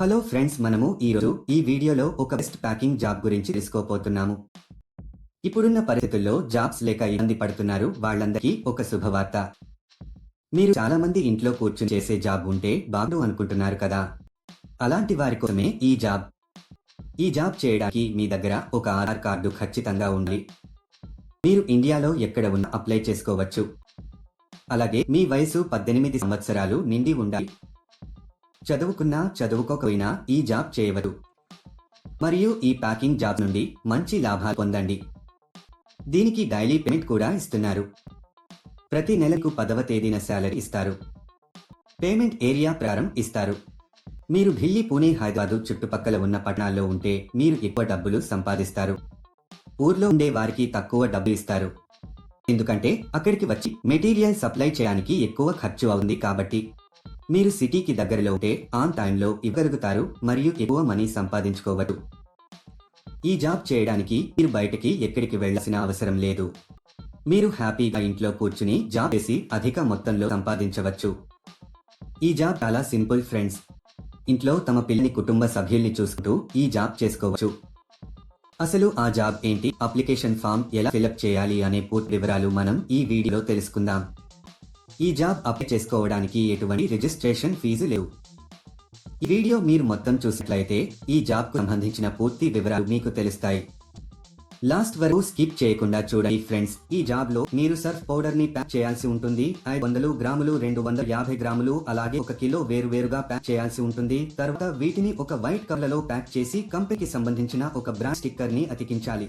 Hello friends మనము ఈరోజు ఈ వీడియోలో ఒక బెస్ట్ ప్యాకింగ్ జాబ్ గురించి తెలుసుకోపోతున్నాము ఇప్పుడున్న పరిస్థితుల్లో జాబ్స్ లేక ఇబ్బంది పడుతున్నారు వాళ్ళందరికీ ఒక శుభవార్త. మీరు చాలా మంది ఇంట్లో కూర్చుని చేసే జాబ్ ఉంటే బాగు అనుకుంటున్నారు కదా? అలాంటి వారి కోసమే ఈ జాబ్ ఈ జాబ్ చేయడానికి మీ దగ్గర ఒక ఆధార్ కార్డు ఖచ్చితంగా ఉండాలి. మీరు ఇండియాలో ఎక్కడ ఉన్న అప్లై చేసుకోవచ్చు. అలాగే మీ వయసు పద్దెనిమిది సంవత్సరాలు నిండి ఉండాలి. చదువుకున్నా చదువుకోకపోయినా ఈ జాబ్ చేయవరు మరియు ఈ ప్యాకింగ్ జాబ్ నుండి మంచి లాభాలు పొందండి. దీనికి డైలీ పేమెంట్ కూడా ఇస్తున్నారు. ప్రతి నెలకు పదవ తేదీన శాలరీ ఇస్తారు. పేమెంట్ ఏరియా ప్రకారం ఇస్తారు. మీరు ఢిల్లీ పూణే హైదరాబాదు చుట్టుపక్కల ఉన్న పట్టణాల్లో ఉంటే మీరు ఎక్కువ డబ్బులు సంపాదిస్తారు. ఊర్లో ఉండే వారికి తక్కువ డబ్బు ఇస్తారు. ఎందుకంటే అక్కడికి వచ్చి మెటీరియల్ సప్లై చేయడానికి ఎక్కువ ఖర్చు అవుతుంది కాబట్టి మీరు సిటీకి దగ్గరలో ఉంటే ఆన్ టైంలో ఇవ్వగలుగుతారు మరియు ఎక్కువ మనీ సంపాదించుకోవచ్చు. ఈ జాబ్ చేయడానికి మీరు బయటకి ఎక్కడికి వెళ్ళాల్సిన అవసరం లేదు. మీరు హ్యాపీగా ఇంట్లో కూర్చుని జాబ్ చేసి అధిక మొత్తంలో సంపాదించవచ్చు. ఈ జాబ్ చాలా సింపుల్ ఫ్రెండ్స్. ఇంట్లో తమ పిల్లని కుటుంబ సభ్యుల్ని చూసుకుంటూ ఈ జాబ్ చేసుకోవచ్చు. అసలు ఆ జాబ్ ఏంటి? అప్లికేషన్ ఫామ్ ఎలా ఫిలప్ చేయాలి? అనే పూర్తి వివరాలు మనం ఈ వీడియోలో తెలుసుకుందాం. ఈ జాబ్ అప్లై చేసుకోవడానికి ఎటువంటి రిజిస్ట్రేషన్ ఫీజు లేవు. ఈ వీడియో మీరు మొత్తం చూసినట్లయితే ఈ జాబ్కు సంబంధించిన పూర్తి వివరాలు మీకు తెలుస్తాయి. లాస్ట్ వరకు స్కిప్ చేయకుండా చూడండి ఫ్రెండ్స్. ఈ జాబ్లో మీరు సర్ఫ్ పౌడర్ని ప్యాక్ చేయాల్సి ఉంటుంది. ఐదు వందలు గ్రాములు రెండు వందల యాభై గ్రాములు అలాగే ఒక కిలో వేరు వేరుగా ప్యాక్ చేయాల్సి ఉంటుంది. తర్వాత వీటిని ఒక వైట్ కవర్లలో ప్యాక్ చేసి కంపెనీకి సంబంధించిన ఒక బ్రాండ్ స్టిక్కర్ని అతికించాలి.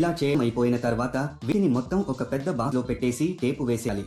ఇలా చేయమైపోయిన తర్వాత వీటిని మొత్తం ఒక పెద్ద బాక్స్లో పెట్టేసి టేపు వేసేయాలి.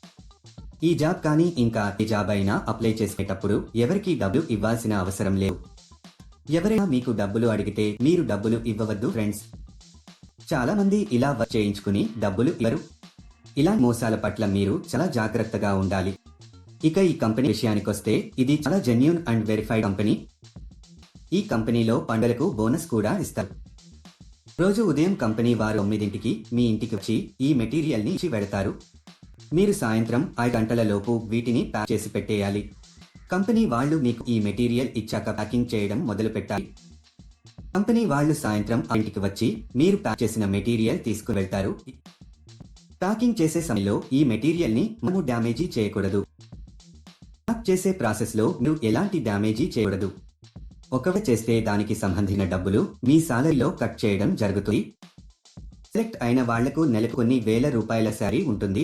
ఈ జాబ్ కానీ ఇంకా ఏ జాబ్ అయినా అప్లై చేసేటప్పుడు ఎవరికి డబ్బులు ఇవ్వాల్సిన అవసరం లేదు ఎవరైనా మీకు డబ్బులు అడిగితే మీరు డబ్బులు ఇవ్వవద్దు ఫ్రెండ్స్. చాలా మంది ఇలా వర్క్ చేయించుకుని డబ్బులు ఇవ్వరు. ఇలా మోసాల పట్ల మీరు చాలా జాగ్రత్తగా ఉండాలి. ఇక ఈ కంపెనీ విషయానికొస్తే ఇది చాలా జెన్యున్ అండ్ వెరిఫైడ్ కంపెనీ ఈ కంపెనీలో పండుగలకు బోనస్ కూడా ఇస్తారు. రోజు ఉదయం కంపెనీ వారు తొమ్మిదింటికి మీ ఇంటికి వచ్చి ఈ మెటీరియల్ని ఇచ్చి వెడతారు మీరు సాయంత్రం ఐదు గంటలలోపు వీటిని ప్యాక్ చేసి పెట్టేయాలి. కంపెనీ వాళ్ళు మీకు ఈ మెటీరియల్ ఇచ్చాక ప్యాకింగ్ చేయడం మొదలు పెట్టాలి కంపెనీ వాళ్ళు సాయంత్రం ఇంటికి వచ్చి మీరు ప్యాక్ చేసిన మెటీరియల్ తీసుకు వెళ్తారు ప్యాకింగ్ చేసే సమయంలో ఈ మెటీరియల్ని మనము డ్యామేజీ చేయకూడదు. ప్యాక్ చేసే ప్రాసెస్లో మీరు ఎలాంటి డ్యామేజీ చేయకూడదు. ఒకవేళ చేస్తే దానికి సంబంధించిన డబ్బులు మీ సాలరీలో కట్ చేయడం జరుగుతుంది. సెలెక్ట్ అయిన వాళ్ళకు నెలకు కొన్ని వేల రూపాయల శారీ ఉంటుంది.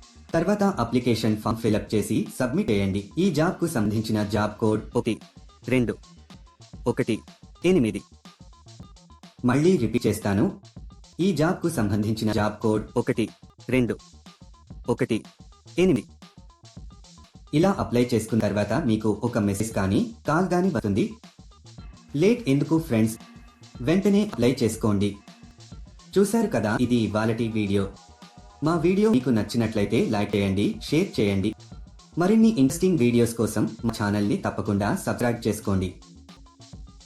తర్వాత అప్లికేషన్ ఫామ్ ఫిలప్ చేసి సబ్మిట్ చేయండి. ఈ జాబ్కు సంబంధించిన జాబ్ కోడ్ ఒకటి రెండు ఒకటి ఎనిమిది. మళ్ళీ రిపీట్ చేస్తాను. ఈ జాబ్కు సంబంధించిన జాబ్ కోడ్ ఒకటి రెండు ఒకటి ఎనిమిది. ఇలా అప్లై చేసుకున్న తర్వాత మీకు ఒక మెసేజ్ కానీ కాల్ కానీ వస్తుంది. లేట్ ఎందుకు ఫ్రెండ్స్? వెంటనే అప్లై చేసుకోండి. చూశారు కదా ఇది ఇవాళటి వీడియో. మా వీడియో మీకు నచ్చినట్లయితే లైక్ చేయండి షేర్ చేయండి. మరిన్ని ఇంట్రెస్టింగ్ వీడియోస్ కోసం మా ఛానల్ని తప్పకుండా సబ్స్క్రైబ్ చేసుకోండి.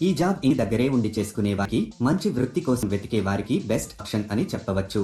ఈ జాబ్ ఇంటి దగ్గరే ఉండి చేసుకునే వారికి మంచి వృత్తి కోసం వెతికే వారికి బెస్ట్ ఆప్షన్ అని చెప్పవచ్చు.